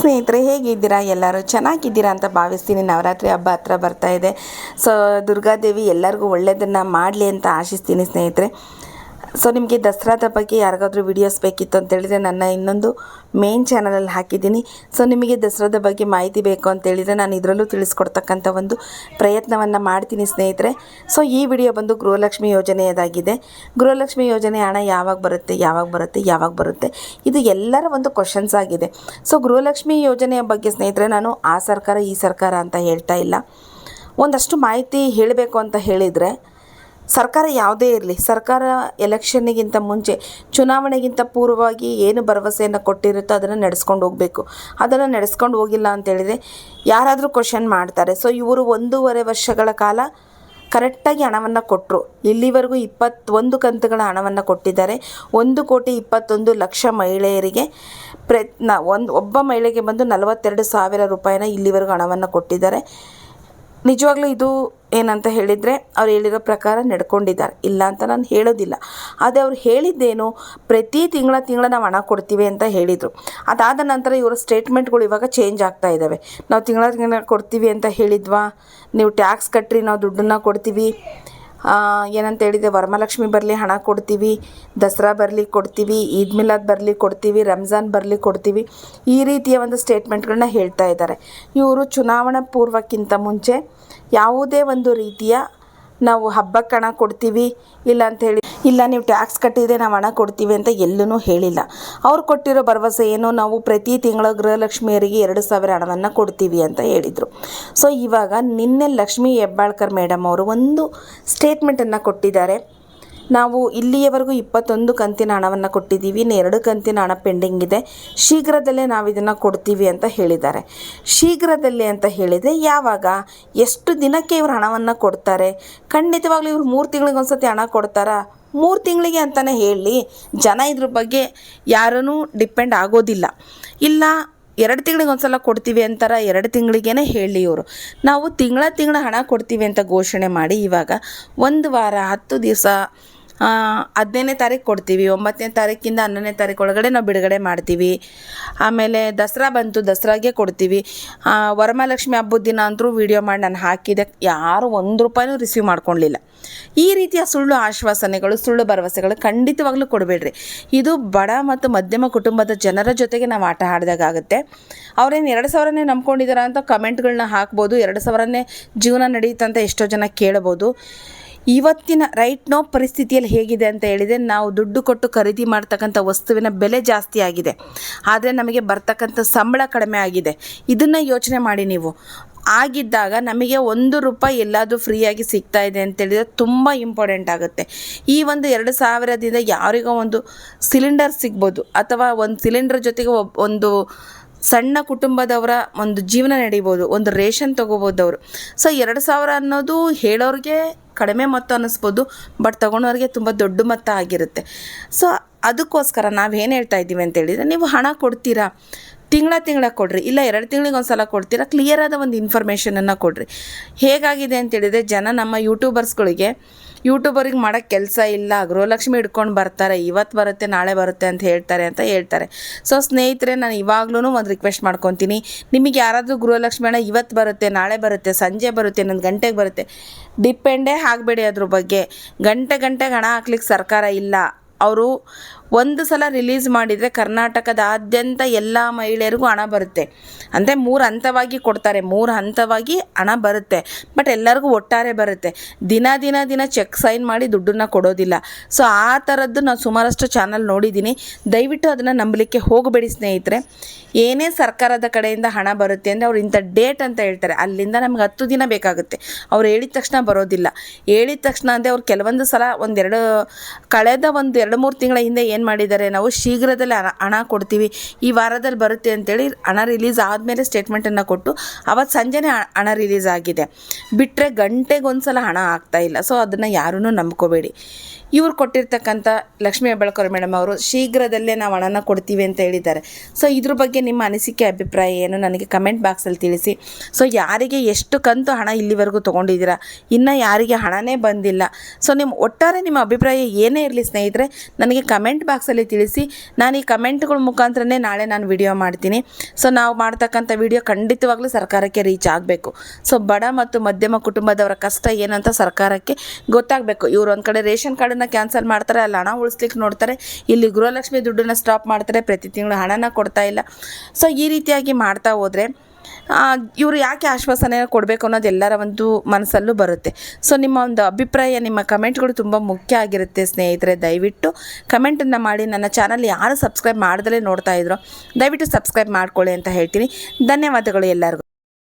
ಸ್ನೇಹಿತರೆ, ಹೇಗಿದ್ದೀರಾ? ಎಲ್ಲರೂ ಚೆನ್ನಾಗಿದ್ದೀರಾ ಅಂತ ಭಾವಿಸ್ತೀನಿ. ನವರಾತ್ರಿ ಹಬ್ಬ ಹತ್ರ ಬರ್ತಾ ಇದೆ. ಸೊ, ದುರ್ಗಾದೇವಿ ಎಲ್ಲರಿಗೂ ಒಳ್ಳೆಯದನ್ನು ಮಾಡಲಿ ಅಂತ ಆಶಿಸ್ತೀನಿ ಸ್ನೇಹಿತರೆ. ಸೊ ನಿಮಗೆ ದಸರಾದ ಬಗ್ಗೆ ಯಾರಿಗಾದ್ರೂ ವಿಡಿಯೋಸ್ ಬೇಕಿತ್ತು ಅಂತ ಹೇಳಿದರೆ ನನ್ನ ಇನ್ನೊಂದು ಮೇನ್ ಚಾನಲಲ್ಲಿ ಹಾಕಿದ್ದೀನಿ. ಸೊ ನಿಮಗೆ ದಸರಾದ ಬಗ್ಗೆ ಮಾಹಿತಿ ಬೇಕು ಅಂತ ಹೇಳಿದರೆ ನಾನು ಇದರಲ್ಲೂ ತಿಳಿಸ್ಕೊಡ್ತಕ್ಕಂಥ ಒಂದು ಪ್ರಯತ್ನವನ್ನು ಮಾಡ್ತೀನಿ ಸ್ನೇಹಿತರೆ. ಸೊ ಈ ವಿಡಿಯೋ ಬಂದು ಗೃಹಲಕ್ಷ್ಮಿ ಯೋಜನೆಯದಾಗಿದೆ. ಗೃಹಲಕ್ಷ್ಮಿ ಯೋಜನೆ ಹಣ ಯಾವಾಗ ಬರುತ್ತೆ ಯಾವಾಗ ಬರುತ್ತೆ ಯಾವಾಗ ಬರುತ್ತೆ? ಇದು ಎಲ್ಲರ ಒಂದು ಕ್ವಶನ್ಸ್ ಆಗಿದೆ. ಸೊ ಗೃಹಲಕ್ಷ್ಮಿ ಯೋಜನೆಯ ಬಗ್ಗೆ ಸ್ನೇಹಿತರೆ, ನಾನು ಆ ಸರ್ಕಾರ, ಈ ಸರ್ಕಾರ ಅಂತ ಹೇಳ್ತಾ ಇಲ್ಲ. ಒಂದಷ್ಟು ಮಾಹಿತಿ ಹೇಳಬೇಕು ಅಂತ ಹೇಳಿದರೆ ಸರ್ಕಾರ ಯಾವುದೇ ಇರಲಿ, ಸರ್ಕಾರ ಎಲೆಕ್ಷನ್ನಿಗಿಂತ ಮುಂಚೆ ಚುನಾವಣೆಗಿಂತ ಪೂರ್ವವಾಗಿ ಏನು ಭರವಸೆಯನ್ನು ಕೊಟ್ಟಿರುತ್ತೋ ಅದನ್ನು ನಡೆಸ್ಕೊಂಡು ಹೋಗಬೇಕು. ಅದನ್ನು ನಡೆಸ್ಕೊಂಡು ಹೋಗಿಲ್ಲ ಅಂತೇಳಿದರೆ ಯಾರಾದರೂ ಕ್ವಶನ್ ಮಾಡ್ತಾರೆ. ಸೊ ಇವರು ಒಂದೂವರೆ ವರ್ಷಗಳ ಕಾಲ ಕರೆಕ್ಟಾಗಿ ಹಣವನ್ನು ಕೊಟ್ಟರು ಇಲ್ಲಿವರೆಗೂ ಇಪ್ಪತ್ತೊಂದು ಕಂತುಗಳ ಹಣವನ್ನು ಕೊಟ್ಟಿದ್ದಾರೆ. ಒಂದು ಕೋಟಿ ಇಪ್ಪತ್ತೊಂದು ಲಕ್ಷ ಮಹಿಳೆಯರಿಗೆ ಪ್ರಯತ್ನ, ಒಂದು, ಒಬ್ಬ ಮಹಿಳೆಗೆ ಬಂದು ನಲವತ್ತೆರಡು ಸಾವಿರ ರೂಪಾಯಿನ ಇಲ್ಲಿವರೆಗೂ ಹಣವನ್ನು ಕೊಟ್ಟಿದ್ದಾರೆ. ನಿಜವಾಗ್ಲೂ ಇದು ಏನಂತ ಹೇಳಿದರೆ ಅವ್ರು ಹೇಳಿರೋ ಪ್ರಕಾರ ನಡ್ಕೊಂಡಿದ್ದಾರೆ. ಇಲ್ಲ ಅಂತ ನಾನು ಹೇಳೋದಿಲ್ಲ. ಆದರೆ ಅವ್ರು ಹೇಳಿದ್ದೇನು, ಪ್ರತಿ ತಿಂಗಳ ತಿಂಗಳ ನಾವು ಹಣ ಕೊಡ್ತೀವಿ ಅಂತ ಹೇಳಿದರು. ಅದಾದ ನಂತರ ಇವರ ಸ್ಟೇಟ್ಮೆಂಟ್ಗಳು ಇವಾಗ ಚೇಂಜ್ ಆಗ್ತಾ ಇದ್ದಾವೆ ನಾವು ತಿಂಗಳ ತಿಂಗಳ ಕೊಡ್ತೀವಿ ಅಂತ ಹೇಳಿದ್ವಾ? ನೀವು ಟ್ಯಾಕ್ಸ್ ಕಟ್ಟ್ರಿ ನಾವು ದುಡ್ಡನ್ನು ಕೊಡ್ತೀವಿ. ಏನಂತ ಹೇಳಿದೆ, ವರಮಹಾಲಕ್ಷ್ಮಿ ಬರಲಿ ಹಣ ಕೊಡ್ತೀವಿ, ದಸರಾ ಬರಲಿ ಕೊಡ್ತೀವಿ, ಈದ್ ಮಿಲಾದ್ ಬರಲಿ ಕೊಡ್ತೀವಿ, ರಂಜಾನ್ ಬರಲಿ ಕೊಡ್ತೀವಿ, ಈ ರೀತಿಯ ಒಂದು ಸ್ಟೇಟ್ಮೆಂಟ್ಗಳನ್ನ ಹೇಳ್ತಾ ಇದ್ದಾರೆ. ಇವರು ಚುನಾವಣಾ ಪೂರ್ವಕ್ಕಿಂತ ಮುಂಚೆ ಯಾವುದೇ ಒಂದು ರೀತಿಯ ನಾವು ಹಬ್ಬಕ್ಕೆ ಹಣ ಕೊಡ್ತೀವಿ ಇಲ್ಲ ಅಂತ ಹೇಳಿ ಇಲ್ಲ, ನೀವು ಟ್ಯಾಕ್ಸ್ ಕಟ್ಟಿದರೆ ನಾವು ಹಣ ಕೊಡ್ತೀವಿ ಅಂತ ಎಲ್ಲೂ ಹೇಳಿಲ್ಲ. ಅವ್ರು ಕೊಟ್ಟಿರೋ ಭರವಸೆ ಏನು? ನಾವು ಪ್ರತಿ ತಿಂಗಳ ಗೃಹಲಕ್ಷ್ಮಿಯರಿಗೆ ಎರಡು ಸಾವಿರ ಹಣವನ್ನು ಕೊಡ್ತೀವಿ ಅಂತ ಹೇಳಿದರು. ಸೊ ಇವಾಗ ನಿನ್ನೆ ಲಕ್ಷ್ಮಿ ಹೆಬ್ಬಾಳ್ಕರ್ ಮೇಡಮ್ ಅವರು ಒಂದು ಸ್ಟೇಟ್ಮೆಂಟನ್ನು ಕೊಟ್ಟಿದ್ದಾರೆ. ನಾವು ಇಲ್ಲಿಯವರೆಗೂ ಇಪ್ಪತ್ತೊಂದು ಕಂತಿನ ಹಣವನ್ನು ಕೊಟ್ಟಿದ್ದೀವಿ. ಇನ್ನು ಎರಡು ಕಂತಿನ ಹಣ ಪೆಂಡಿಂಗ್ ಇದೆ. ಶೀಘ್ರದಲ್ಲೇ ನಾವು ಇದನ್ನು ಕೊಡ್ತೀವಿ ಅಂತ ಹೇಳಿದ್ದಾರೆ. ಶೀಘ್ರದಲ್ಲೇ ಅಂತ ಹೇಳಿದರೆ ಯಾವಾಗ? ಎಷ್ಟು ದಿನಕ್ಕೆ ಇವರು ಹಣವನ್ನು ಕೊಡ್ತಾರೆ? ಖಂಡಿತವಾಗ್ಲೂ ಇವರು ಮೂರು ತಿಂಗಳಿಗೆ ಒಂದ್ಸತಿ ಹಣ ಕೊಡ್ತಾರಾ? ಮೂರು ತಿಂಗಳಿಗೆ ಅಂತಲೇ ಹೇಳಿ ಜನ ಇದ್ರ ಬಗ್ಗೆ ಯಾರೂ ಡಿಪೆಂಡ್ ಆಗೋದಿಲ್ಲ. ಇಲ್ಲ, ಎರಡು ತಿಂಗಳಿಗೆ ಒಂದ್ಸಲ ಕೊಡ್ತೀವಿ ಅಂತಾರ ಎರಡು ತಿಂಗಳಿಗೇ ಹೇಳಿ ಇವರು. ನಾವು ತಿಂಗಳ ತಿಂಗಳ ಹಣ ಕೊಡ್ತೀವಿ ಅಂತ ಘೋಷಣೆ ಮಾಡಿ ಇವಾಗ ಒಂದು ವಾರ, ಹತ್ತು ದಿವಸ ಹದಿನೈದನೇ ತಾರೀಕು ಕೊಡ್ತೀವಿ, ಒಂಬತ್ತನೇ ತಾರೀಕಿಂದ ಹನ್ನೊಂದನೇ ತಾರೀಕು ಒಳಗಡೆ ನಾವು ಬಿಡುಗಡೆ ಮಾಡ್ತೀವಿ. ಆಮೇಲೆ ದಸರಾ ಬಂತು, ದಸರಾಗೆ ಕೊಡ್ತೀವಿ. ವರಮಹಾಲಕ್ಷ್ಮಿ ಹಬ್ಬದ ದಿನ ಅಂತೂ ವಿಡಿಯೋ ಮಾಡಿ ನಾನು ಹಾಕಿದೆ. ಯಾರು ಒಂದು ರೂಪಾಯಿನೂ ರಿಸೀವ್ ಮಾಡ್ಕೊಳ್ಲಿಲ್ಲ ಈ ರೀತಿಯ ಸುಳ್ಳು ಆಶ್ವಾಸನೆಗಳು, ಸುಳ್ಳು ಭರವಸೆಗಳು ಖಂಡಿತವಾಗ್ಲೂ ಕೊಡಬೇಡ್ರಿ. ಇದು ಬಡ ಮತ್ತು ಮಧ್ಯಮ ಕುಟುಂಬದ ಜನರ ಜೊತೆಗೆ ನಾವು ಆಟ ಆಡಿದಾಗುತ್ತೆ ಅವ್ರೇನು ಎರಡು ಸಾವಿರನೇ ನಂಬ್ಕೊಂಡಿದ್ದಾರ ಅಂತ ಕಮೆಂಟ್ಗಳನ್ನ ಹಾಕ್ಬೋದು, ಎರಡು ಸಾವಿರನೇ ಜೀವನ ನಡೆಯುತ್ತಂತ ಎಷ್ಟೋ ಜನ ಕೇಳ್ಬೋದು. ಇವತ್ತಿನ ರೈಟ್ ನೋ ಪರಿಸ್ಥಿತಿಯಲ್ಲಿ ಹೇಗಿದೆ ಅಂತ ಹೇಳಿದರೆ ನಾವು ದುಡ್ಡು ಕೊಟ್ಟು ಖರೀದಿ ಮಾಡ್ತಕ್ಕಂಥ ವಸ್ತುವಿನ ಬೆಲೆ ಜಾಸ್ತಿ ಆಗಿದೆ. ಆದರೆ ನಮಗೆ ಬರ್ತಕ್ಕಂಥ ಸಂಬಳ ಕಡಿಮೆ ಆಗಿದೆ. ಇದನ್ನು ಯೋಚನೆ ಮಾಡಿ ನೀವು. ಆಗಿದ್ದಾಗ ನಮಗೆ ಒಂದು ರೂಪಾಯಿ ಎಲ್ಲಾದರೂ ಫ್ರೀಯಾಗಿ ಸಿಗ್ತಾ ಇದೆ ಅಂತೇಳಿದರೆ ತುಂಬ ಇಂಪಾರ್ಟೆಂಟ್ ಆಗುತ್ತೆ. ಈ ಒಂದು ಎರಡು ಸಾವಿರದಿಂದ ಯಾರಿಗೋ ಒಂದು ಸಿಲಿಂಡರ್ ಸಿಗ್ಬೋದು ಅಥವಾ ಒಂದು ಸಿಲಿಂಡರ್ ಜೊತೆಗೆ ಒಂದು ಸಣ್ಣ ಕುಟುಂಬದವರ ಒಂದು ಜೀವನ ನಡೀಬೋದು, ಒಂದು ರೇಷನ್ ತೊಗೋಬೋದು ಅವರು ಸೊ ಎರಡು ಸಾವಿರ ಅನ್ನೋದು ಹೇಳೋರಿಗೆ ಕಡಿಮೆ ಮೊತ್ತ ಅನ್ನಿಸ್ಬೋದು ಬಟ್ ತೊಗೊಳೋರಿಗೆ ತುಂಬ ದೊಡ್ಡ ಮೊತ್ತ ಆಗಿರುತ್ತೆ. ಸೊ ಅದಕ್ಕೋಸ್ಕರ ನಾವು ಏನು ಹೇಳ್ತಾ ಇದ್ದೀವಿ ಅಂತ ಹೇಳಿದರೆ ನೀವು ಹಣ ಕೊಡ್ತೀರಾ? ತಿಂಗಳ ತಿಂಗಳ ಕೊಡ್ರಿ. ಇಲ್ಲ ಎರಡು ತಿಂಗಳಿಗೆ ಒಂದು ಸಲ ಕೊಡ್ತೀರಾ ಆದ ಒಂದು ಇನ್ಫಾರ್ಮೇಷನನ್ನು ಕೊಡ್ರಿ. ಹೇಗಾಗಿದೆ ಅಂತೇಳಿದರೆ ಜನ ನಮ್ಮ ಯೂಟ್ಯೂಬರ್ಸ್ಗಳಿಗೆ ಯೂಟ್ಯೂಬರಿಗೆ ಮಾಡೋಕ್ಕೆ ಕೆಲಸ ಇಲ್ಲ. ಗೃಹಲಕ್ಷ್ಮಿ ಇಟ್ಕೊಂಡು ಬರ್ತಾರೆ. ಇವತ್ತು ಬರುತ್ತೆ, ನಾಳೆ ಬರುತ್ತೆ ಅಂತ ಹೇಳ್ತಾರೆ ಅಂತ ಹೇಳ್ತಾರೆ. ಸೊ ಸ್ನೇಹಿತರೆ, ನಾನು ಇವಾಗ್ಲೂ ಒಂದು ರಿಕ್ವೆಸ್ಟ್ ಮಾಡ್ಕೊತೀನಿ. ನಿಮಗೆ ಯಾರಾದರೂ ಗೃಹಲಕ್ಷ್ಮಿ ಹಣ ಇವತ್ತು ಬರುತ್ತೆ, ನಾಳೆ ಬರುತ್ತೆ, ಸಂಜೆ ಬರುತ್ತೆ ನನ್ನ ಗಂಟೆಗೆ ಬರುತ್ತೆ ಡಿಪೆಂಡೇ ಆಗಬೇಡಿ ಅದ್ರ ಬಗ್ಗೆ. ಗಂಟೆ ಗಂಟೆಗೆ ಹಣ ಹಾಕ್ಲಿಕ್ಕೆ ಸರ್ಕಾರ ಇಲ್ಲ. ಅವರು ಒಂದು ಸಲ ರಿಲೀಸ್ ಮಾಡಿದರೆ ಕರ್ನಾಟಕದಾದ್ಯಂತ ಎಲ್ಲ ಮಹಿಳೆಯರಿಗೂ ಹಣ ಬರುತ್ತೆ. ಅಂದರೆ ಮೂರು ಹಂತವಾಗಿ ಕೊಡ್ತಾರೆ, ಮೂರು ಹಂತವಾಗಿ ಹಣ ಬರುತ್ತೆ. ಬಟ್ ಎಲ್ಲರಿಗೂ ಒಟ್ಟಾರೆ ಬರುತ್ತೆ. ದಿನ ದಿನ ದಿನ ಚೆಕ್ ಸೈನ್ ಮಾಡಿ ದುಡ್ಡನ್ನು ಕೊಡೋದಿಲ್ಲ. ಸೊ ಆ ಥರದ್ದು ನಾನು ಸುಮಾರಷ್ಟು ಚಾನಲ್ ನೋಡಿದ್ದೀನಿ ದಯವಿಟ್ಟು ಅದನ್ನು ನಂಬಲಿಕ್ಕೆ ಹೋಗಬೇಡಿ ಸ್ನೇಹಿತರೆ. ಏನೇ ಸರ್ಕಾರದ ಕಡೆಯಿಂದ ಹಣ ಬರುತ್ತೆ ಅಂದರೆ ಅವ್ರು ಇಂಥ ಡೇಟ್ ಅಂತ ಹೇಳ್ತಾರೆ. ಅಲ್ಲಿಂದ ನಮ್ಗೆ ಹತ್ತು ದಿನ ಬೇಕಾಗುತ್ತೆ. ಅವ್ರು ಹೇಳಿದ ತಕ್ಷಣ ಬರೋದಿಲ್ಲ. ಹೇಳಿದ ತಕ್ಷಣ ಅಂದರೆ ಅವ್ರು ಕೆಲವೊಂದು ಸಲ ಒಂದೆರಡು, ಕಳೆದ ಒಂದು ಎರಡು ಮೂರು ತಿಂಗಳ ಹಿಂದೆ ಏನು ಮಾಡಿದ್ದಾರೆ? ನಾವು ಶೀಘ್ರದಲ್ಲೇ ಹಣ ಕೊಡ್ತೀವಿ. ಈ ವಾರದಲ್ಲಿ ಬರುತ್ತೆ ಅಂತೇಳಿ ಹಣ ರಿಲೀಸ್ ಆದಮೇಲೆ ಸ್ಟೇಟ್ಮೆಂಟನ್ನು ಕೊಟ್ಟು ಅವತ್ತು ಸಂಜೆನೇ ಹಣ ರಿಲೀಸ್ ಆಗಿದೆ. ಬಿಟ್ಟರೆ ಗಂಟೆಗೊಂದು ಸಲ ಹಣ ಆಗ್ತಾ ಇಲ್ಲ. ಸೊ ಅದನ್ನು ಯಾರೂ ನಂಬ್ಕೋಬೇಡಿ. ಇವ್ರು ಕೊಟ್ಟಿರ್ತಕ್ಕಂಥ ಲಕ್ಷ್ಮೀ ಹೆಬ್ಬಾಳ್ಕರ್ ಮೇಡಮ್ ಅವರು ಶೀಘ್ರದಲ್ಲೇ ನಾವು ಹಣನ ಕೊಡ್ತೀವಿ ಅಂತ ಹೇಳಿದ್ದಾರೆ. ಸೊ ಇದ್ರ ಬಗ್ಗೆ ನಿಮ್ಮ ಅನಿಸಿಕೆ, ಅಭಿಪ್ರಾಯ ಏನು? ನನಗೆ ಕಮೆಂಟ್ ಬಾಕ್ಸಲ್ಲಿ ತಿಳಿಸಿ. ಸೊ ಯಾರಿಗೆ ಎಷ್ಟು ಕಂತು ಹಣ ಇಲ್ಲಿವರೆಗೂ ತೊಗೊಂಡಿದ್ದೀರಾ? ಇನ್ನು ಯಾರಿಗೆ ಹಣನೇ ಬಂದಿಲ್ಲ. ಸೊ ನಿಮ್ಮ ಒಟ್ಟಾರೆ ನಿಮ್ಮ ಅಭಿಪ್ರಾಯ ಏನೇ ಇರಲಿ ಸ್ನೇಹಿತರೆ, ನನಗೆ ಕಮೆಂಟ್ ಬಾಕ್ಸಲ್ಲಿ ತಿಳಿಸಿ. ನಾನು ಈ ಕಮೆಂಟ್ಗಳ ಮುಖಾಂತರನೇ ನಾಳೆ ನಾನು ವಿಡಿಯೋ ಮಾಡ್ತೀನಿ. ಸೊ ನಾವು ಮಾಡ್ತಕ್ಕಂಥ ವಿಡಿಯೋ ಖಂಡಿತವಾಗ್ಲೂ ಸರ್ಕಾರಕ್ಕೆ ರೀಚ್ ಆಗಬೇಕು. ಸೊ ಬಡ ಮತ್ತು ಮಧ್ಯಮ ಕುಟುಂಬದವರ ಕಷ್ಟ ಏನಂತ ಸರ್ಕಾರಕ್ಕೆ ಗೊತ್ತಾಗಬೇಕು. ಇವರು ಒಂದು ಕಡೆ ರೇಷನ್ ಕಾರ್ಡನ್ನು ಕ್ಯಾನ್ಸಲ್ ಮಾಡ್ತಾರೆ, ಅಲ್ಲಿ ಹಣ ಉಳಿಸ್ಲಿಕ್ಕೆ ನೋಡ್ತಾರೆ. ಇಲ್ಲಿ ಗೃಹಲಕ್ಷ್ಮಿ ದುಡ್ಡನ್ನು ಸ್ಟಾಪ್ ಮಾಡ್ತಾರೆ, ಪ್ರತಿ ತಿಂಗಳು ಹಣನ ಕೊಡ್ತಾ ಇಲ್ಲ. ಸೊ ಈ ರೀತಿಯಾಗಿ ಮಾಡ್ತಾ ಹೋದರೆ ಇವರು ಯಾಕೆ ಆಶ್ವಾಸನೆ ಕೊಡಬೇಕು ಅನ್ನೋದು ಎಲ್ಲರ ಒಂದು ಮನಸ್ಸಲ್ಲೂ ಬರುತ್ತೆ. ಸೊ ನಿಮ್ಮ ಒಂದು ಅಭಿಪ್ರಾಯ, ನಿಮ್ಮ ಕಮೆಂಟ್ಗಳು ತುಂಬ ಮುಖ್ಯ ಆಗಿರುತ್ತೆ ಸ್ನೇಹಿತರೆ. ದಯವಿಟ್ಟು ಕಮೆಂಟನ್ನು ಮಾಡಿ, ನನ್ನ ಚಾನಲ್ ಯಾರು ಸಬ್ಸ್ಕ್ರೈಬ್ ಮಾಡ್ದಲೇ ನೋಡ್ತಾ ಇದ್ರು, ದಯವಿಟ್ಟು ಸಬ್ಸ್ಕ್ರೈಬ್ ಮಾಡ್ಕೊಳ್ಳಿ ಅಂತ ಹೇಳ್ತೀನಿ. ಧನ್ಯವಾದಗಳು ಎಲ್ಲರಿಗೂ.